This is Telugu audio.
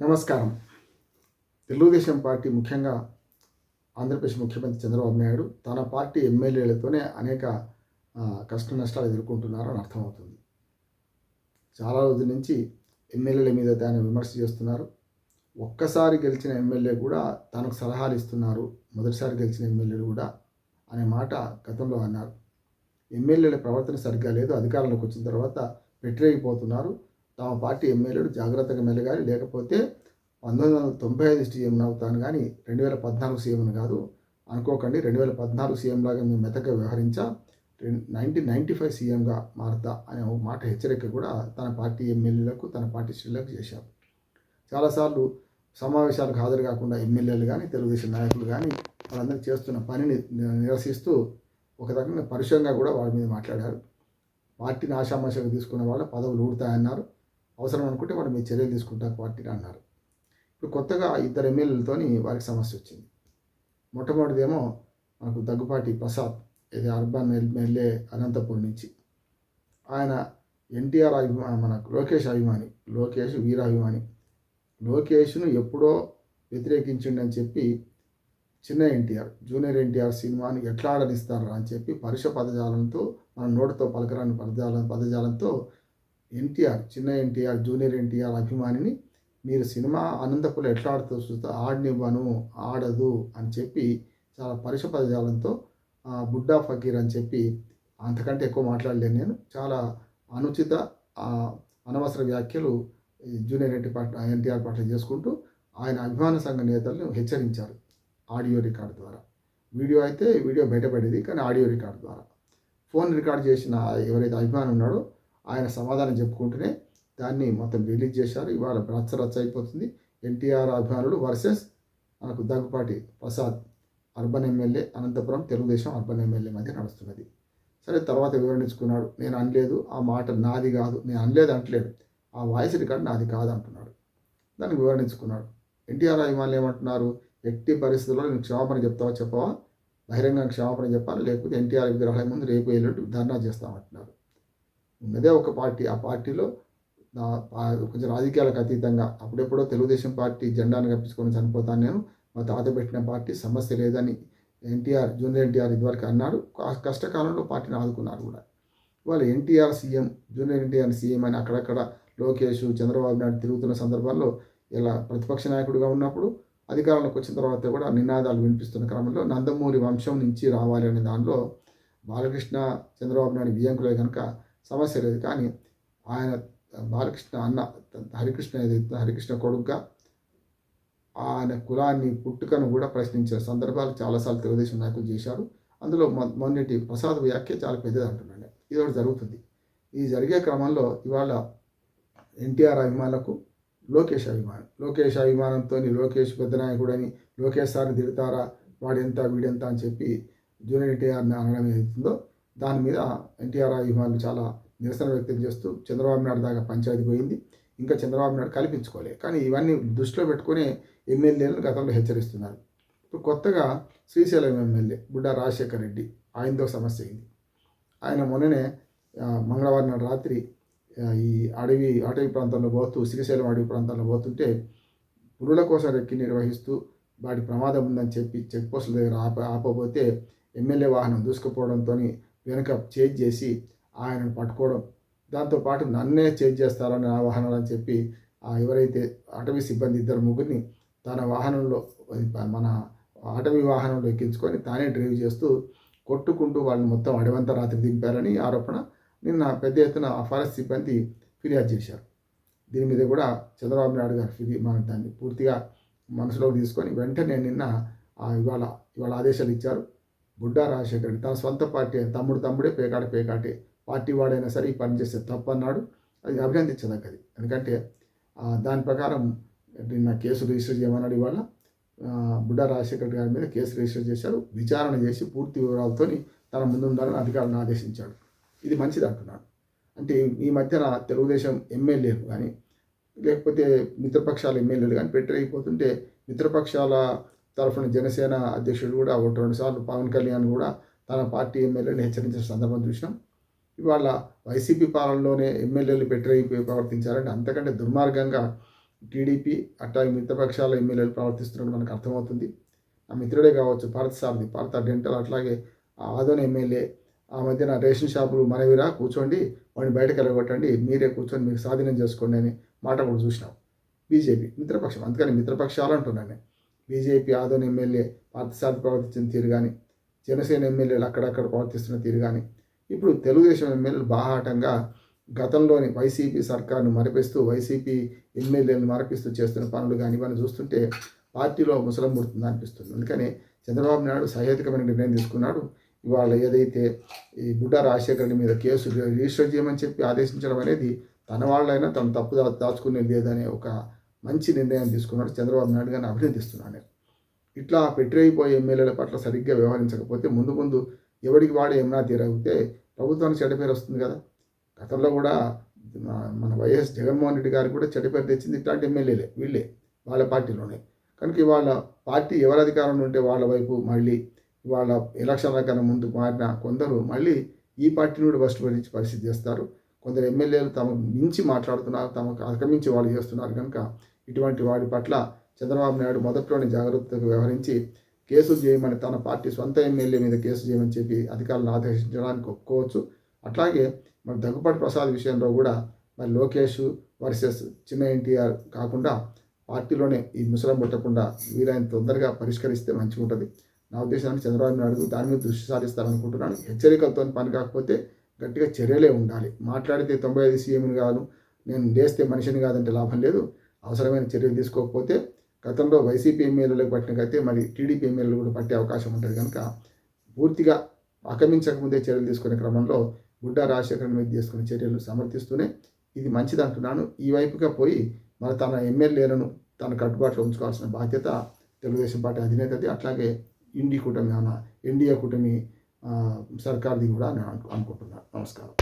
నమస్కారం. తెలుగుదేశం పార్టీ ముఖ్యంగా ఆంధ్రప్రదేశ్ ముఖ్యమంత్రి చంద్రబాబు నాయుడు తన పార్టీ ఎమ్మెల్యేలతోనే అనేక కష్ట నష్టాలు ఎదుర్కొంటున్నారని అర్థమవుతుంది. చాలా రోజుల నుంచి ఎమ్మెల్యేల మీద దాన్ని విమర్శ చేస్తున్నారు. ఒక్కసారి గెలిచిన ఎమ్మెల్యే కూడా తనకు సలహాలు ఇస్తున్నారు. మొదటిసారి గెలిచిన ఎమ్మెల్యేలు కూడా అనే మాట గతంలో అన్నారు. ఎమ్మెల్యేల ప్రవర్తన సరిగ్గా లేదు. అధికారంలోకి వచ్చిన తర్వాత పెట్టిరేగిపోతున్నారు తమ పార్టీ ఎమ్మెల్యేలు జాగ్రత్తగా మెలగాలి. లేకపోతే పంతొమ్మిది వందల తొంభై ఐదు సీఎంని అవుతాను కానీ రెండు వేల పద్నాలుగు సీఎంని కాదు. అనుకోకండి రెండు వేల పద్నాలుగు సీఎం లాగా మేము మెతగా వ్యవహరించా నైన్టీన్ నైంటీ ఫైవ్ సీఎంగా మారుతా అనే ఒక మాట హెచ్చరిక కూడా తన పార్టీ ఎమ్మెల్యేలకు తన పార్టీ శ్రీలకు చేశారు. చాలాసార్లు సమావేశాలకు హాజరు కాకుండా ఎమ్మెల్యేలు కానీ తెలుగుదేశం నాయకులు కానీ వాళ్ళందరూ చేస్తున్న పనిని నిరసిస్తూ ఒక రకంగా పరుషంగా కూడా వాళ్ళ మీద మాట్లాడారు. పార్టీని ఆశామాషగా తీసుకున్న వాళ్ళ పదవులు ఊడతాయన్నారు. అవసరం అనుకుంటే వాడు మీ చర్యలు తీసుకుంటారు పార్టీని అన్నారు. ఇప్పుడు కొత్తగా ఇద్దరు ఎమ్మెల్యేలతో వారికి సమస్య వచ్చింది. మొట్టమొదటిదేమో మనకు దగ్గుపాటి ప్రసాద్ ఇది అర్బన్ ఎమ్మెల్యే అనంతపురం నుంచి. ఆయన ఎన్టీఆర్ అభిమాని మన లోకేష్ అభిమాని లోకేష్ వీరాభిమాని లోకేష్ను ఎప్పుడో వ్యతిరేకించిండని చెప్పి చిన్న ఎన్టీఆర్ జూనియర్ ఎన్టీఆర్ సినిమాని ఎట్లా ఆడనిస్తారా అని చెప్పి పరుష పదజాలంతో మన నోటితో పలకరాని పదజాలం పదజాలంతో ఎన్టీఆర్ చిన్న ఎన్టీఆర్ జూనియర్ ఎన్టీఆర్ అభిమానిని మీరు సినిమా అనంతపురం ఎట్లా ఆడుతూ చూస్తే ఆడనివ్వను ఆడదు అని చెప్పి చాలా పరుష పదజాలంతో బుడ్డా ఫకీర్ అని చెప్పి అంతకంటే ఎక్కువ మాట్లాడలేను నేను. చాలా అనుచిత అనవసర వ్యాఖ్యలు జూనియర్ ఎన్టీ పట్ల ఎన్టీఆర్ పట్ల చేసుకుంటూ ఆయన అభిమాన సంఘ నేతలను హెచ్చరించారు ఆడియో రికార్డు ద్వారా. వీడియో అయితే వీడియో బయటపడేది కానీ ఆడియో రికార్డు ద్వారా. ఫోన్ రికార్డ్ చేసిన ఎవరైతే అభిమానం ఉన్నాడో ఆయన సమాధానం చెప్పుకుంటూనే దాన్ని మొత్తం రిలీజ్ చేశారు. ఇవాళ రచ్చ రచ్చ అయిపోతుంది. ఎన్టీఆర్ అభిమానులు వర్సెస్ మనకు Daggupati Prasad urban MLA Anantapuram Telugu Desam urban MLA మధ్య నడుస్తున్నది. సరే తర్వాత వివరించుకున్నాడు. నేను అనలేదు. ఆ మాట నాది కాదు. నేను అనలేదు అంటలేడు ఆ వాయిస్ రికార్డ్ నాది కాదు అంటున్నాడు దాన్ని వివరించుకున్నాడు. ఎన్టీఆర్ అభిమానులు ఏమంటున్నారు? ఎట్టి పరిస్థితుల్లో నేను క్షమాపణ చెప్తావా చెప్పవా? బహిరంగ క్షమాపణ చెప్పాలి? లేకపోతే ఎన్టీఆర్ విగ్రహాల ముందు రేపు ఎల్లుండి ధర్నా చేస్తామంటున్నారు. ఉన్నదే ఒక పార్టీ. ఆ పార్టీలో కొంచెం రాజకీయాలకు అతీతంగా అప్పుడెప్పుడో తెలుగుదేశం పార్టీ జెండాను కప్పించుకొని చనిపోతాను నేను. మా తాత పెట్టిన పార్టీ సమస్య లేదని ఎన్టీఆర్ జూనియర్ ఎన్టీఆర్ ఇదివరకు అన్నాడు కష్టకాలంలో పార్టీని ఆదుకున్నారు కూడా. వాళ్ళు NTR CM junior NTR CM అని అక్కడక్కడ లోకేష్ చంద్రబాబు నాయుడు తిరుగుతున్న సందర్భాల్లో ఇలా ప్రతిపక్ష నాయకుడిగా ఉన్నప్పుడు అధికారంలోకి వచ్చిన తర్వాత కూడా నినాదాలు వినిపిస్తున్న క్రమంలో నందమూరి వంశం నుంచి రావాలి అనే దానిలో బాలకృష్ణ చంద్రబాబు నాయుడు బియ్యంకులే కనుక సమస్య లేదు. కానీ ఆయన బాలకృష్ణ అన్న హరికృష్ణ ఏదైతే హరికృష్ణ కొడుకుగా ఆయన కులాన్ని పుట్టుకను కూడా ప్రశ్నించిన సందర్భాలు చాలాసార్లు తెలుగుదేశం నాయకులు చేశారు. అందులో మొ- మొన్నటి ప్రసాద్ వ్యాఖ్య చాలా పెద్దది అంటున్నాను ఇది ఒకటి జరుగుతుంది. ఈ జరిగే క్రమంలో ఇవాళ ఎన్టీఆర్ అభిమానులకు లోకేష్ అభిమానం. లోకేష్ అభిమానంతో లోకేష్ పెద్ద అని లోకేష్ సార్ని తిడతారా వాడెంత వీడెంత అని చెప్పి జూనియర్ ఎన్టీఆర్ని అనడం ఏదైతుందో దాని మీద ఎన్టీఆర్ అభిమానులు చాలా నిరసన వ్యక్తం చేస్తూ చంద్రబాబు నాయుడు దాకా పంచాయతీ పోయింది. ఇంకా చంద్రబాబు నాయుడు కల్పించుకోలే. కానీ ఇవన్నీ దృష్టిలో పెట్టుకుని ఎమ్మెల్యేలను గతంలో హెచ్చరిస్తున్నారు. ఇప్పుడు కొత్తగా శ్రీశైలం ఎమ్మెల్యే బుడ్డా రాజశేఖర్ రెడ్డి ఆయనతో సమస్య అయింది. ఆయన మొన్ననే మంగళవారం నాడు రాత్రి ఈ అడవి అటవీ ప్రాంతంలో పోతూ శ్రీశైలం అడవి ప్రాంతంలో పోతుంటే పురుల కోసం రెక్కి నిర్వహిస్తూ వాటి ప్రమాదం ఉందని చెప్పి చెక్ పోస్టుల దగ్గర ఆప ఆపబోతే ఎమ్మెల్యే వాహనం దూసుకుపోవడంతో వెనుక చేజ్ చేసి ఆయనను పట్టుకోవడం. దాంతోపాటు నన్నే చేజ్ చేస్తారని నా వాహనాలు అని చెప్పి ఆ ఎవరైతే అటవీ సిబ్బంది ఇద్దరు ముగ్గురిని తన వాహనంలో మన అటవీ వాహనంలో ఎక్కించుకొని తానే డ్రైవ్ చేస్తూ కొట్టుకుంటూ వాళ్ళని మొత్తం అడవంతా రాత్రి దింపారని ఆరోపణ నిన్న పెద్ద ఎత్తున ఆ ఫారెస్ట్ సిబ్బంది ఫిర్యాదు చేశారు. దీని మీద కూడా చంద్రబాబు నాయుడు గారు ఫిర్యా మన దాన్ని పూర్తిగా మనసులోకి తీసుకొని వెంటనే నిన్న ఇవాళ ఇవాళ ఆదేశాలు ఇచ్చారు. బుడ్డా రాజశేఖర్ రెడ్డి తన సొంత పార్టీ తమ్ముడు తమ్ముడే పేకాట పేకాటే. పార్టీ వాడైనా సరే ఈ పని చేస్తే తప్పు అన్నాడు అది అభినందించదగ్గది. ఎందుకంటే దాని ప్రకారం నిన్న కేసు రిజిస్టర్ చేయమన్నాడు ఇవాళ. బుడ్డా రాజశేఖర్ గారి మీద కేసు రిజిస్టర్ చేశారు. విచారణ చేసి పూర్తి వివరాలతో తన ముందు ఉండాలని అధికారులను ఆదేశించాడు. ఇది మంచిది అంటున్నాడు. అంటే ఈ మధ్యన తెలుగుదేశం ఎమ్మెల్యేలు కానీ లేకపోతే మిత్రపక్షాల ఎమ్మెల్యేలు కానీ పెట్టరైపోతుంటే మిత్రపక్షాల తరఫున జనసేన అధ్యక్షుడు కూడా ఒకటి రెండు సార్లు పవన్ కళ్యాణ్ కూడా తన పార్టీ ఎమ్మెల్యేని హెచ్చరించిన సందర్భం చూసినాం. ఇవాళ వైసీపీ పాలనలోనే ఎమ్మెల్యేలు పెట్టరైపోయి ప్రవర్తించారంటే అంతకంటే దుర్మార్గంగా టీడీపీ అట్లాగే మిత్రపక్షాల ఎమ్మెల్యేలు ప్రవర్తిస్తున్నట్టు మనకు అర్థమవుతుంది. ఆ మిత్రుడే కావచ్చు భారత సారథి భారత డెంటల్ అట్లాగే ఆ ఆదోని ఎమ్మెల్యే ఆ మధ్యన రేషన్ షాపులు మనవిరా కూర్చోండి వాడిని బయటకు వెళ్ళగొట్టండి మీరే కూర్చొని మీరు స్వాధీనం చేసుకోండి అని మాట కూడా చూసినాం. బీజేపీ మిత్రపక్షం అందుకని మిత్రపక్షాలు అంటున్నాను నేను. బీజేపీ ఆదోని ఎమ్మెల్యే పార్థసారథి ప్రవర్తించిన తీరు కానీ జనసేన ఎమ్మెల్యేలు అక్కడక్కడ ప్రవర్తిస్తున్న తీరు కానీ ఇప్పుడు తెలుగుదేశం ఎమ్మెల్యేలు బాహాటంగా గతంలోని వైసీపీ సర్కార్ను మరపిస్తూ వైసీపీ ఎమ్మెల్యేలను మరపిస్తూ చేస్తున్న పనులు కానీ ఇవన్నీ చూస్తుంటే పార్టీలో ముసలం పుడుతుంది అనిపిస్తుంది. అందుకని చంద్రబాబు నాయుడు సహేతుకమైన నిర్ణయం తీసుకున్నాడు. ఇవాళ ఏదైతే ఈ బుడ్డ రాజశేఖర్ మీద కేసు రిజిస్టర్ చేయమని చెప్పి ఆదేశించడం అనేది తన వాళ్ళైనా తను తప్పు దాచుకునేది లేదనే ఒక మంచి నిర్ణయం తీసుకున్నాడు. చంద్రబాబు నాయుడు గారిని అభినందిస్తున్నాను నేను. ఇట్లా పెట్టిరైపోయే ఎమ్మెల్యేల పట్ల సరిగ్గా వ్యవహరించకపోతే ముందు ముందు ఎవడికి వాడే ఏమన్నా తీరగితే ప్రభుత్వానికి చెడ్డ పేరు వస్తుంది కదా. గతంలో కూడా మన- వైఎస్ జగన్మోహన్ రెడ్డి గారికి కూడా చెడ్డ పేరు తెచ్చింది ఇట్లాంటి ఎమ్మెల్యేలే వీళ్ళే వాళ్ళ పార్టీలోనే. కనుక ఇవాళ పార్టీ ఎవరి అధికారంలో ఉంటే వాళ్ళ వైపు మళ్ళీ ఇవాళ ఎలక్షన్ల కన్నా ముందు మారిన కొందరు మళ్ళీ ఈ పార్టీని కూడా ఫస్ట్ భరించి పరిస్థితి చేస్తారు. కొందరు ఎమ్మెల్యేలు తమకు మించి మాట్లాడుతున్నారు తమకు అక్రమించి వాళ్ళు చేస్తున్నారు కనుక ఇటువంటి వాడి పట్ల చంద్రబాబు నాయుడు మొదట్లోనే జాగ్రత్తగా వ్యవహరించి కేసు చేయమని తన పార్టీ సొంత ఎమ్మెల్యే మీద కేసు చేయమని చెప్పి అధికారులను ఆదేశించడానికి ఒప్పుకోవచ్చు. అట్లాగే మరి దగ్గుపాటి ప్రసాద్ విషయంలో కూడా మరి లోకేష్ వర్సెస్ చిన్న ఎన్టీఆర్ కాకుండా పార్టీలోనే ఈ ముసలం పుట్టకుండా వీలైన తొందరగా పరిష్కరిస్తే మంచిగా ఉంటుంది నా ఉద్దేశానికి చంద్రబాబు నాయుడు దాని మీద దృష్టి సారిస్తారనుకుంటున్నాను. హెచ్చరికలతో పని కాకపోతే గట్టిగా చర్యలే ఉండాలి. మాట్లాడితే తొంభై ఐదు సీఎంని కాదు నేను లేస్తే మనిషిని కాదంటే లాభం లేదు. అవసరమైన చర్యలు తీసుకోకపోతే గతంలో వైసీపీ ఎమ్మెల్యేలకు పట్టినకైతే మరి టీడీపీ ఎమ్మెల్యేలు కూడా పట్టే అవకాశం ఉంటుంది కనుక పూర్తిగా ఆక్రమించకముందే చర్యలు తీసుకునే క్రమంలో గుడ్డా రాజశేఖర్ మీద తీసుకునే చర్యలు సమర్థిస్తూనే ఇది మంచిది అంటున్నాను. ఈ వైపుగా పోయి మరి తన ఎమ్మెల్యేలను తన కట్టుబాటులో ఉంచుకోవాల్సిన బాధ్యత తెలుగుదేశం పార్టీ అధినేతది. అట్లాగే ఇండి కూటమి అన్న ఎన్డీఏ కూటమి సర్కార్ది కూడా నేను అనుకుంటున్నాను నమస్కారం.